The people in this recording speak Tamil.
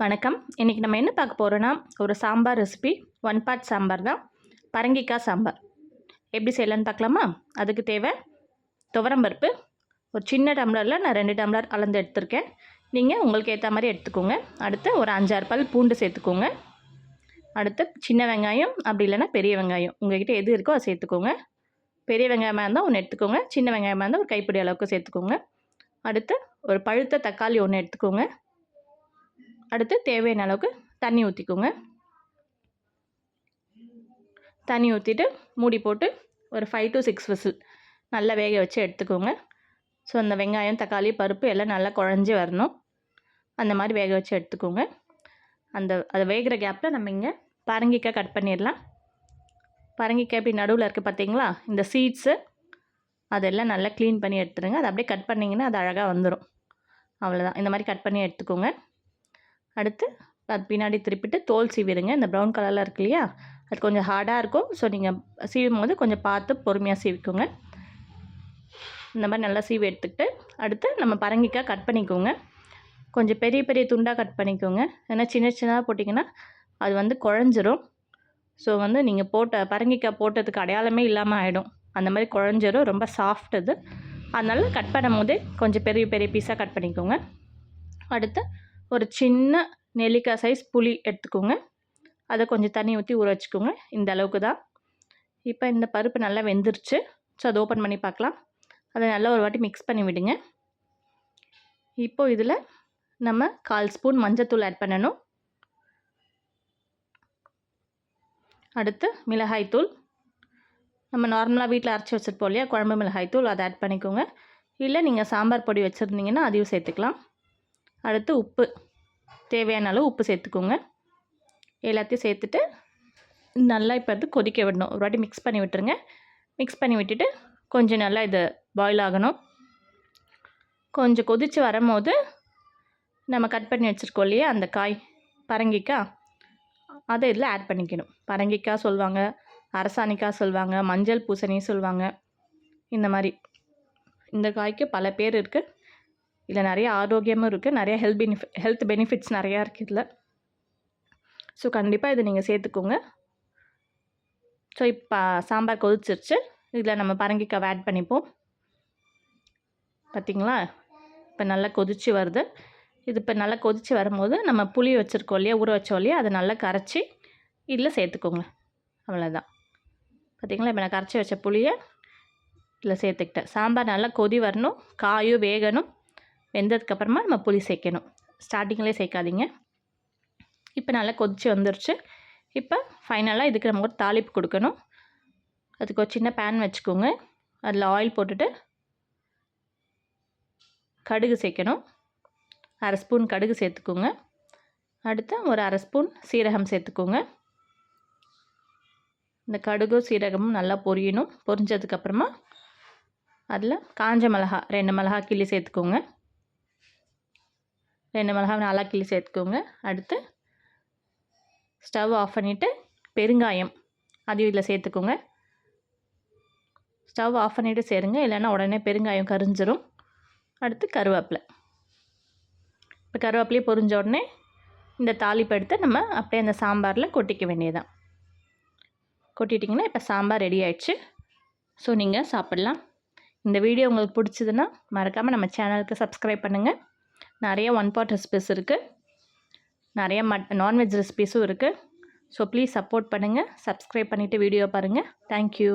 வணக்கம். இன்றைக்கி நம்ம என்ன பார்க்க போகிறோன்னா ஒரு sambar recipe one part sambar தான். பரங்கிக்காய் சாம்பார். எப்படி செய்யலான்னு பார்க்கலாமா? அதுக்கு தேவை துவரம்பருப்பு ஒரு சின்ன டம்ளரில் நான் ரெண்டு டம்ளர் அளந்து எடுத்திருக்கேன். நீங்கள் உங்களுக்கு ஏற்ற மாதிரி எடுத்துக்கோங்க. அடுத்து ஒரு அஞ்சாறு பல் பூண்டு சேர்த்துக்கோங்க. அடுத்து சின்ன வெங்காயம் அப்படி இல்லைன்னா பெரிய வெங்காயம். உங்கள்கிட்ட எது இருக்கோ அதை சேர்த்துக்கோங்க. பெரிய வெங்காயமாக இருந்தால் ஒன்று எடுத்துக்கோங்க. சின்ன வெங்காயமாக இருந்தால் ஒரு கைப்பிடி அளவுக்கு சேர்த்துக்கோங்க. அடுத்து ஒரு பழுத்த தக்காளி ஒன்று எடுத்துக்கோங்க. அடுத்து தேவையான அளவுக்கு தண்ணி ஊற்றிக்கோங்க தண்ணி ஊற்றிட்டு மூடி போட்டு ஒரு ஃபைவ் டு சிக்ஸ் விசில் நல்லா வேக வச்சு எடுத்துக்கோங்க. ஸோ அந்த வெங்காயம் தக்காளி பருப்பு எல்லாம் நல்லா குழஞ்சி வரணும். அந்த மாதிரி வேக வச்சு எடுத்துக்கோங்க. அந்த அதை வேகிற கேப்பில் நம்ம இங்கே பரங்கிக்காய் கட் பண்ணிடலாம். பரங்கிக்காய் இப்படி நடுவில் இருக்குது பார்த்தீங்களா இந்த சீட்ஸு அதெல்லாம் நல்லா க்ளீன் பண்ணி எடுத்துருங்க. அதை அப்படியே கட் பண்ணிங்கன்னா அது அழகாக வந்துடும் அவ்வளோதான் இந்த மாதிரி கட் பண்ணி எடுத்துக்கோங்க. அடுத்து அது பின்னாடி திருப்பிட்டு தோல் சீவிடுங்க. இந்த ப்ரௌன் கலரில் இருக்கு இல்லையா? அது கொஞ்சம் ஹார்டாக இருக்கும். ஸோ நீங்கள் சீவும் போது கொஞ்சம் பார்த்து பொறுமையாக சீவிக்கோங்க. இந்த மாதிரி நல்லா சீவி எடுத்துக்கிட்டு அடுத்து நம்ம பரங்கிக்காய் கட் பண்ணிக்கோங்க. கொஞ்சம் பெரிய பெரிய துண்டாக கட் பண்ணிக்கோங்க. ஏன்னா சின்ன சின்னதாக போட்டிங்கன்னா அது வந்து குழஞ்சிரும். ஸோ வந்து நீங்கள் போட்ட பரங்கிக்காய் போட்டதுக்கு அடையாளமே இல்லாமல் ஆகிடும் அந்த மாதிரி குழஞ்சிரும். ரொம்ப சாஃப்ட் இது அதனால் கட் பண்ணும் போதே கொஞ்சம் பெரிய பெரிய பீஸாக கட் பண்ணிக்கோங்க. அடுத்து ஒரு சின்ன நெல்லிக்காய் சைஸ் புளி எடுத்துக்கோங்க. அதை கொஞ்சம் தண்ணி ஊற்றி ஊற வச்சுக்கோங்க. இந்த அளவுக்கு தான். இப்போ இந்த பருப்பு நல்லா வெந்துருச்சு. ஸோ அதை ஓப்பன் பண்ணி பார்க்கலாம். அதை நல்லா ஒரு வாட்டி மிக்ஸ் பண்ணி விடுங்க. இப்போது இதில் நம்ம கால் ஸ்பூன் மஞ்சத்தூள் ஆட் பண்ணணும். அடுத்து மிளகாய்த்தூள் நம்ம நார்மலாக வீட்டில் அரைச்சி வச்சுருப்போம் இல்லையா? குழம்பு மிளகாய்த்தூள் அதை ஆட் பண்ணிக்கோங்க. இல்லை நீங்கள் சாம்பார் பொடி வச்சுருந்தீங்கன்னா அதையும் சேர்த்துக்கலாம். அடுத்து உப்பு. தேவையான அளவு உப்பு சேர்த்துக்கோங்க. எல்லாத்தையும் சேர்த்துட்டு நல்லா இப்போ வந்து கொதிக்க விடணும். ஒரு வாட்டி மிக்ஸ் பண்ணி விட்டுருங்க. மிக்ஸ் பண்ணி விட்டுட்டு கொஞ்சம் நல்லா இது பாயில் ஆகணும். கொஞ்சம் கொதித்து வரும்போது நம்ம கட் பண்ணி வச்சுருக்கோம் இல்லையா அந்த காய் பரங்கிக்காய் அதை இதில் ஆட் பண்ணிக்கணும். பரங்கிக்காய் சொல்லுவாங்க அரசாணிக்காய் சொல்லுவாங்க மஞ்சள் பூசணி சொல்லுவாங்க இந்த மாதிரி. இந்த காய்க்கு பல பேர் இருக்குது இதில் நிறைய ஆரோக்கியமும் இருக்குது நிறைய ஹெல்த் பெனிஃபி ஹெல்த் பெனிஃபிட்ஸ் நிறையா இருக்குது இதில். ஸோ கண்டிப்பாக இதை நீங்கள் சேர்த்துக்கோங்க. ஸோ இப்போ சாம்பார் கொதிச்சிருச்சு. இதில் நம்ம பரங்கிக்காய் ஆட் பண்ணிப்போம். பார்த்திங்களா? இப்போ நல்லா கொதித்து வருது. இது இப்போ நல்லா கொதித்து வரும்போது நம்ம புளி வச்சுருக்கோம் இல்லையா? ஊற வச்சோம் இல்லையா? அதை நல்லா கரைச்சி இதில் சேர்த்துக்கோங்க. அவ்வளோதான். பார்த்திங்களா? இப்போ நான் கரைச்சி வச்ச புளியை இதில் சேர்த்துக்கிட்டேன். சாம்பார் நல்லா கொதி வரணும். காயும் வேகணும். வெந்ததுக்கப்புறமா நம்ம புளி சேர்க்கணும். ஸ்டார்டிங்லேயே சேர்க்காதீங்க. இப்போ நல்லா கொதிச்சு வந்துருச்சு. இப்போ ஃபைனலாக இதுக்கு நம்ம ஒரு தாளிப்பு கொடுக்கணும். அதுக்கு ஒரு சின்ன பேன் வச்சுக்கோங்க. அதில் ஆயில் போட்டுட்டு கடுகு சேர்க்கணும். அரை ஸ்பூன் கடுகு சேர்த்துக்கோங்க. அடுத்து ஒரு அரை ஸ்பூன் சீரகம் சேர்த்துக்கோங்க. இந்த கடுகும் சீரகமும் நல்லா பொரியணும். பொரிஞ்சதுக்கப்புறமா அதில் காஞ்ச மிளகா ரெண்டு மிளகா கிள்ளி சேர்த்துக்கோங்க. ரெண்டு மிளகாய் நல்லா கிள்ளி சேர்த்துக்கோங்க. அடுத்து ஸ்டவ் ஆஃப் பண்ணிவிட்டு பெருங்காயம் அதையும் இதில் சேர்த்துக்கோங்க. ஸ்டவ் ஆஃப் பண்ணிவிட்டு சேருங்க. இல்லைன்னா உடனே பெருங்காயம் கரிஞ்சிரும். அடுத்து கருவேப்பிலை. இப்போ கருவேப்பிலையே பொரிஞ்ச உடனே இந்த தாளிப்பு எடுத்து நம்ம அப்படியே அந்த சாம்பாரில் கொட்டிக்க வேண்டியதான் கொட்டிட்டிங்கன்னா இப்போ சாம்பார் ரெடி ஆயிடுச்சு. ஸோ நீங்கள் சாப்பிட்லாம். இந்த வீடியோ உங்களுக்கு பிடிச்சதுன்னா மறக்காமல் நம்ம சேனலுக்கு சப்ஸ்கிரைப் பண்ணுங்கள் நிறைய ஒன் பாட் ரெசிபிஸ் இருக்குது நிறைய மட் நான்வெஜ் ரெசிபிஸும் இருக்குது ஸோ ப்ளீஸ் சப்போர்ட் பண்ணுங்கள் சப்ஸ்கிரைப் பண்ணிவிட்டு வீடியோ பாருங்கள் தேங்க்யூ